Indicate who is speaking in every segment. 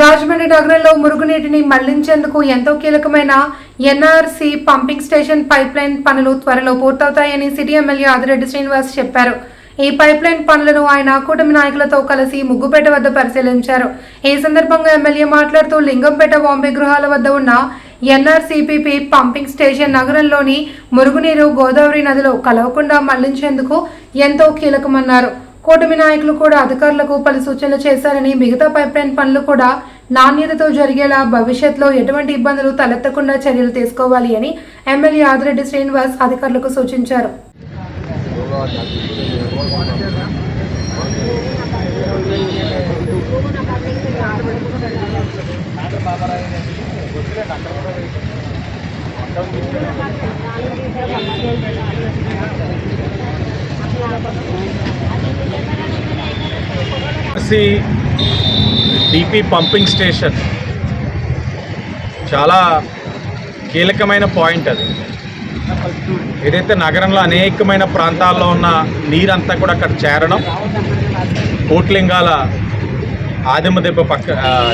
Speaker 1: రాజమండ్రి నగరంలో మురుగునీటిని మళ్ళించేందుకు ఎంతో కీలకమైన NRC pumping station pipeline పనులు త్వరలో పూర్తవుతాయని సిటీ ఎమ్మెల్యే ఆదిరెడ్డి శ్రీనివాస్ చెప్పారు. ఈ పైప్ లైన్ పనులను ఆయన కూటమి నాయకులతో కలిసి ముగ్గుపేట వద్ద పరిశీలించారు. ఈ సందర్భంగా ఎమ్మెల్యే మాట్లాడుతూ లింగంపేట బాంబే గృహాల వద్ద ఉన్న ఎన్ఆర్సీపీపీ పంపింగ్ స్టేషన్ నగరంలోని మురుగునీరు గోదావరి నదిలో కలవకుండా మళ్ళించేందుకు ఎంతో కీలకమన్నారు. కూటమి నాయకులు కూడా అధికారులకు పలు సూచనలు చేశారని మిగతా పైప్లైన్ పనులు కూడా నాణ్యతతో జరిగేలా భవిష్యత్తులో ఎటువంటి ఇబ్బందులు తలెత్తకుండా చర్యలు తీసుకోవాలి అని ఎమ్మెల్యే ఆదిరెడ్డి శ్రీనివాస్ అధికారులకు సూచించారు.
Speaker 2: సి డిపి పంపింగ్ స్టేషన్ చాలా కీలకమైన పాయింట్ అది. ఏదైతే నగరంలో అనేకమైన ప్రాంతాల్లో ఉన్న నీరంతా కూడా అక్కడ చేరడం కోట్లింగాల ఆదిమదెబ్బ పక్క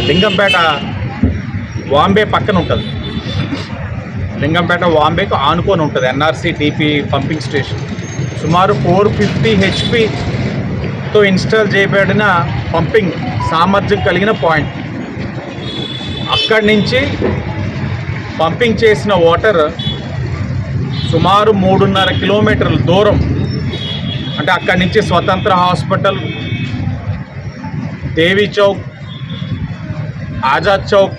Speaker 2: లింగంపేట వాంబే పక్కన ఉంటుంది. లింగంపేట వాంబేకు ఆనుకొని ఉంటుంది ఎన్ఆర్సీ డీపీ పంపింగ్ స్టేషన్ సుమారు ఫోర్ ఫిఫ్టీ హెచ్పితో ఇన్స్టాల్ చేయబడిన పంపింగ్ సామర్థ్యం కలిగిన పాయింట్. అక్కడి నుంచి పంపింగ్ చేసిన వాటర్ సుమారు మూడున్నర కిలోమీటర్ల దూరం. అంటే అక్కడి నుంచి స్వతంత్ర హాస్పిటల్ దేవి చౌక్ ఆజాద్ చౌక్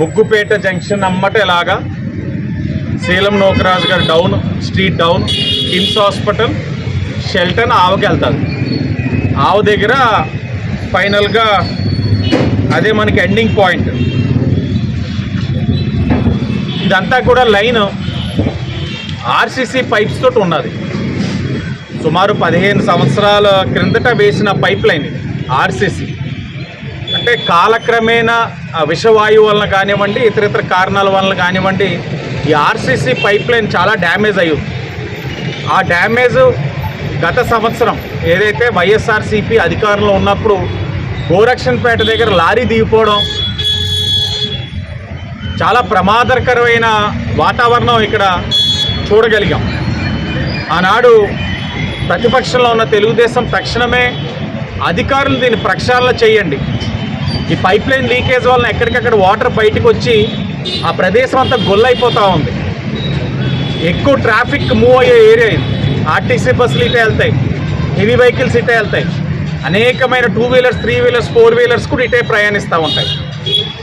Speaker 2: ముగ్గుపేట జంక్షన్ అమ్మటేలాగా సేలం నోకరాజు గారు down street down KIMS hospital Shelton ఆవుకి వెళ్తుంది ఆవు దగ్గర ఫైనల్గా అదే మనకి ఎండింగ్ పాయింట్ ఇదంతా కూడా లైన్. ఆర్సీసీ పైప్స్ తోటి ఉన్నది. సుమారు పదిహేను సంవత్సరాల క్రిందట వేసిన పైప్ లైన్ ఇది ఆర్సీసీ అంటే కాలక్రమేణా ఆ విషవాయువు వలన కానివ్వండి ఇతర ఇతర కారణాల వలన కానివ్వండి ఈ ఆర్సీసీ పైప్ లైన్ చాలా డ్యామేజ్ అయ్యింది. ఆ డ్యామేజ్ గత సంవత్సరం ఏదైతే వైఎస్ఆర్సీపీ అధికారంలో ఉన్నప్పుడు గోరక్షన్పేట దగ్గర లారీ దిగిపోవడం చాలా ప్రమాదకరమైన వాతావరణం ఇక్కడ చూడగలిగాం. ఆనాడు ప్రతిపక్షంలో ఉన్న తెలుగుదేశం తక్షణమే అధికారులు దీన్ని ప్రక్షాళన చేయండి. ఈ పైప్ లైన్ లీకేజ్ వలన ఎక్కడికక్కడ వాటర్ బయటకు వచ్చి ఆ ప్రదేశం అంతా గొల్లైపోతూ ఉంది. ఎక్కువ ట్రాఫిక్ మూవ్ అయ్యే ఏరియా ఇది. ఆర్టీసీ బస్సులు ఇటే వెళ్తాయి. హెవీ వెహికల్స్ ఇటే వెళ్తాయి. అనేకమైన two wheelers three wheelers four wheelers కూడా ఇటే ప్రయాణిస్తూ ఉంటాయి.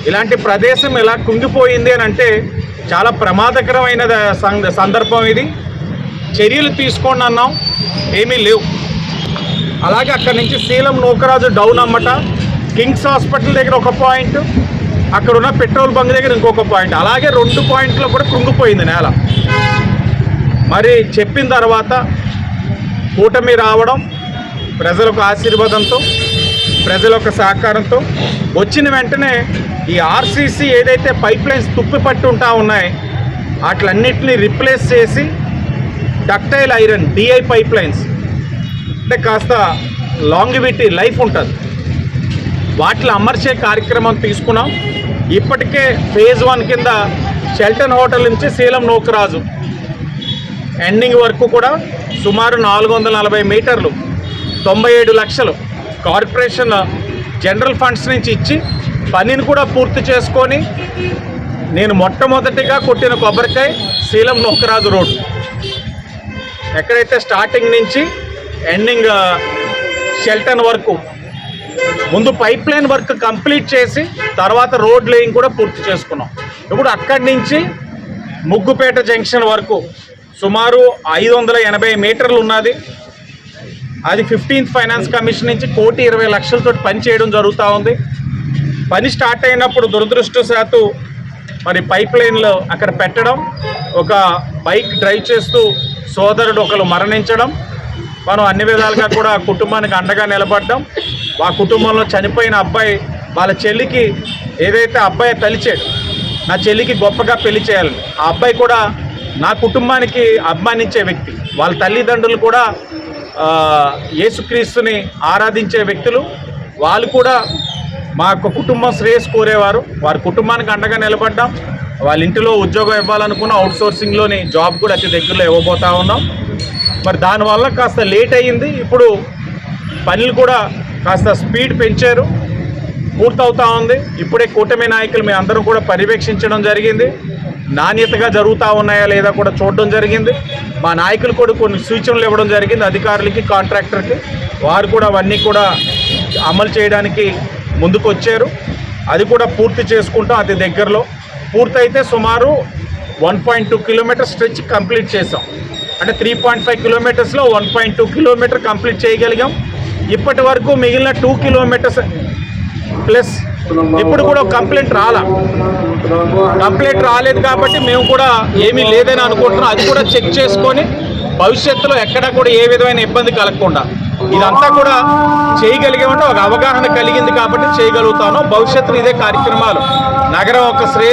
Speaker 2: ఇలాంటి ప్రదేశం ఇలా కుంగిపోయింది అని అంటే చాలా ప్రమాదకరమైన సందర్భం ఇది. చర్యలు తీసుకోండి అన్నాం. ఏమీ లేవు. అలాగే అక్కడి నుంచి శీలం నూకరాజు డౌన్ అమ్మట కింగ్స్ హాస్పిటల్ దగ్గర ఒక పాయింట్ అక్కడ ఉన్న పెట్రోల్ బంక్ దగ్గర ఇంకొక పాయింట్. అలాగే రెండు పాయింట్లు కూడా కృంగిపోయింది నేల. మరి చెప్పిన తర్వాత కూటమి రావడం ప్రజలకు ఆశీర్వాదంతో ప్రజల యొక్క సహకారంతో వచ్చిన వెంటనే ఈ ఆర్సీసీ ఏదైతే పైప్ లైన్స్ తుప్పి పట్టి ఉంటా ఉన్నాయి వాటిలన్నిటిని రిప్లేస్ చేసి ductile iron DI pipe lines అంటే కాస్త లాంగివిటీ లైఫ్ ఉంటుంది. వాటిలో అమర్చే కార్యక్రమం తీసుకున్నాం. ఇప్పటికే ఫేజ్ వన్ కింద షెల్టన్ హోటల్ నుంచి శీలం నోకరాజు ఎండింగ్ వరకు కూడా సుమారు నాలుగు వందల నలభై మీటర్లు తొంభై ఏడు లక్షలు కార్పొరేషన్ జనరల్ ఫండ్స్ నుంచి ఇచ్చి పనిని కూడా పూర్తి చేసుకొని నేను మొట్టమొదటిగా కొట్టిన కొబ్బరికాయ శీలం నోకరాజు రోడ్. ఎక్కడైతే స్టార్టింగ్ నుంచి ఎండింగ్ షెల్టన్ వరకు ముందు పైప్ లైన్ వర్క్ కంప్లీట్ చేసి తర్వాత రోడ్ లేయింగ్ కూడా పూర్తి చేసుకున్నాం. ఇప్పుడు అక్కడి నుంచి ముగ్గుపేట జంక్షన్ వరకు సుమారు ఐదు వందల ఎనభై మీటర్లు ఉన్నది. అది ఫిఫ్టీన్త్ ఫైనాన్స్ కమిషన్ నుంచి కోటి ఇరవై లక్షలతో పని చేయడం జరుగుతూ ఉంది. పని స్టార్ట్ అయినప్పుడు దురదృష్టశాత్తు మరి పైప్ లైన్లో అక్కడ పెట్టడం ఒక బైక్ డ్రైవ్ చేస్తూ సోదరుడు ఒకరు మరణించడం మనం అన్ని విధాలుగా కూడా కుటుంబానికి అండగా నిలబడ్డం. ఆ కుటుంబంలో చనిపోయిన అబ్బాయి వాళ్ళ చెల్లికి ఏదైతే అబ్బాయి తలిచాడు నా చెల్లికి గొప్పగా పెళ్ళి చేయాలని ఆ అబ్బాయి కూడా నా కుటుంబానికి అభిమానించే వ్యక్తి వాళ్ళ తల్లిదండ్రులు కూడా యేసుక్రీస్తుని ఆరాధించే వ్యక్తులు వాళ్ళు కూడా మా యొక్క కుటుంబం శ్రేయస్ కోరేవారు. వారి కుటుంబానికి అండగా నిలబడ్డాం. వాళ్ళ ఇంటిలో ఉద్యోగం ఇవ్వాలనుకున్న అవుట్ సోర్సింగ్లోని జాబ్ కూడా అతి దగ్గరలో ఇవ్వబోతా ఉన్నాం. మరి దానివల్ల కాస్త లేట్ అయ్యింది. ఇప్పుడు పనులు కూడా కాస్త స్పీడ్ పెంచారు. పూర్తవుతా ఉంది. ఇప్పుడే కూటమి నాయకులు మేము అందరూ కూడా పర్యవేక్షించడం జరిగింది. నాణ్యతగా జరుగుతూ ఉన్నాయా లేదా కూడా చూడడం జరిగింది. మా నాయకులు కూడా కొన్ని సూచనలు ఇవ్వడం జరిగింది అధికారులకి కాంట్రాక్టర్కి వారు కూడా అవన్నీ కూడా అమలు చేయడానికి ముందుకు వచ్చారు అది కూడా పూర్తి చేసుకుంటాం అతి దగ్గరలో. పూర్తయితే సుమారు one point two kilometre stretch complete చేసాం అంటే three point five కిలోమీటర్స్లో one point two kilometre complete చేయగలిగాం. ఇప్పటి వరకు మిగిలిన టూ కిలోమీటర్స్ ప్లస్ ఇప్పుడు కూడా కంప్లైంట్ రాలా. కంప్లైంట్ రాలేదు కాబట్టి మేము కూడా ఏమీ లేదని అనుకుంటున్నాం. అది కూడా చెక్ చేసుకొని భవిష్యత్తులో ఎక్కడ కూడా ఏ విధమైన ఇబ్బంది కలగకుండా. ఇదంతా కూడా చేయగలిగామంటే ఒక అవగాహన కలిగింది కాబట్టి చేయగలుగుతాను. భవిష్యత్తులో ఇదే కార్యక్రమాలు. నగరం ఒక శ్రేయ